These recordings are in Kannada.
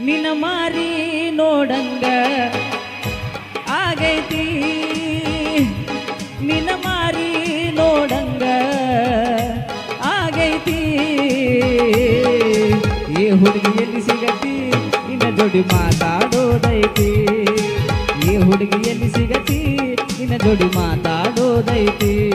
ನಿನ್ನ ಮಾರಿ ನೋಡಂಗ ಆಗೈತಿ. ನಿನ್ನ ಮಾರಿ ನೋಡಂಗ ಆಗೈತಿ. ಈ ಹುಡುಗಿ ಎಲ್ಲಿ ಸಿಗತಿ? ನಿನ್ನ ಜೋಡಿ ಮಾತಾಡೋದೈತಿ. ಈ ಹುಡುಗಿ ಎಲ್ಲಿ ಸಿಗತಿ? ನಿನ್ನ ಜೋಡಿ ಮಾತಾಡೋದೈತಿ.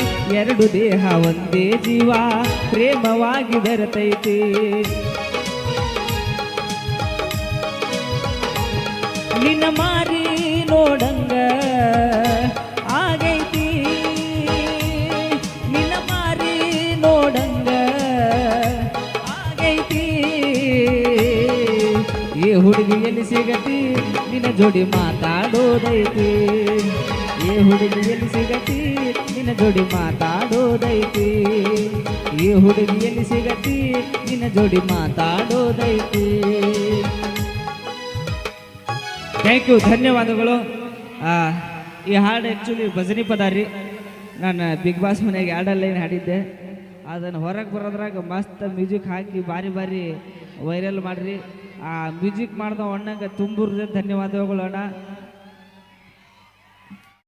ಎರಡು ದೇಹ ಒಂದೇ ಜೀವ, ಪ್ರೇಮವಾಗಿ ಬೆರೆತೈತಿ. ನಿನ್ನ ಮಾರಿ ನೋಡಂಗ ಆಗೈತಿ. ನಿನ್ನ ಮಾರಿ ನೋಡಂಗ ಆಗೈತಿ. ಈ ಹುಡುಗಿ, ಎಲ್ಲಿ ಸಿಗತಿ? ನಿನ್ನ ಜೋಡಿ ಮಾತಾಡೋದೈತಿ. ಈ ಹುಡುಗಿ, ಎಲ್ಲಿ ಸಿಗತಿ? ಜೋಡಿ ಮಾತಾಡೋದೈತಿ. ಈ ಹುಡುಗಿ ಎಲ್ಲಿ ಸಿಗತಿ, ನಿನ್ನ ಜೋಡಿ ಮಾತಾಡೋದೈತಿ. ಥ್ಯಾಂಕ್ ಯು ಧನ್ಯವಾದಗಳು. ಈ ಹಾಡು ಆ್ಯಕ್ಚುಲಿ ಭಜನಿ ಪದ ನಾನು ಬಿಗ್ ಬಾಸ್ ಮನೆಗೆ ಎರಡು ಲೈನ್ ಹಾಡಿದ್ದೆ. ಅದನ್ನು ಹೊರಗೆ ಬರೋದ್ರಾಗ ಮಸ್ತ್ ಮ್ಯೂಸಿಕ್ ಹಾಕಿ ಬಾರಿ ಬಾರಿ ವೈರಲ್ ಮಾಡಿರಿ. ಆ ಮ್ಯೂಸಿಕ್ ಮಾಡ್ದ ಅಣ್ಣಂಗೆ ತುಂಬುರ್ದ ಧನ್ಯವಾದಗಳು ಅಣ್ಣ.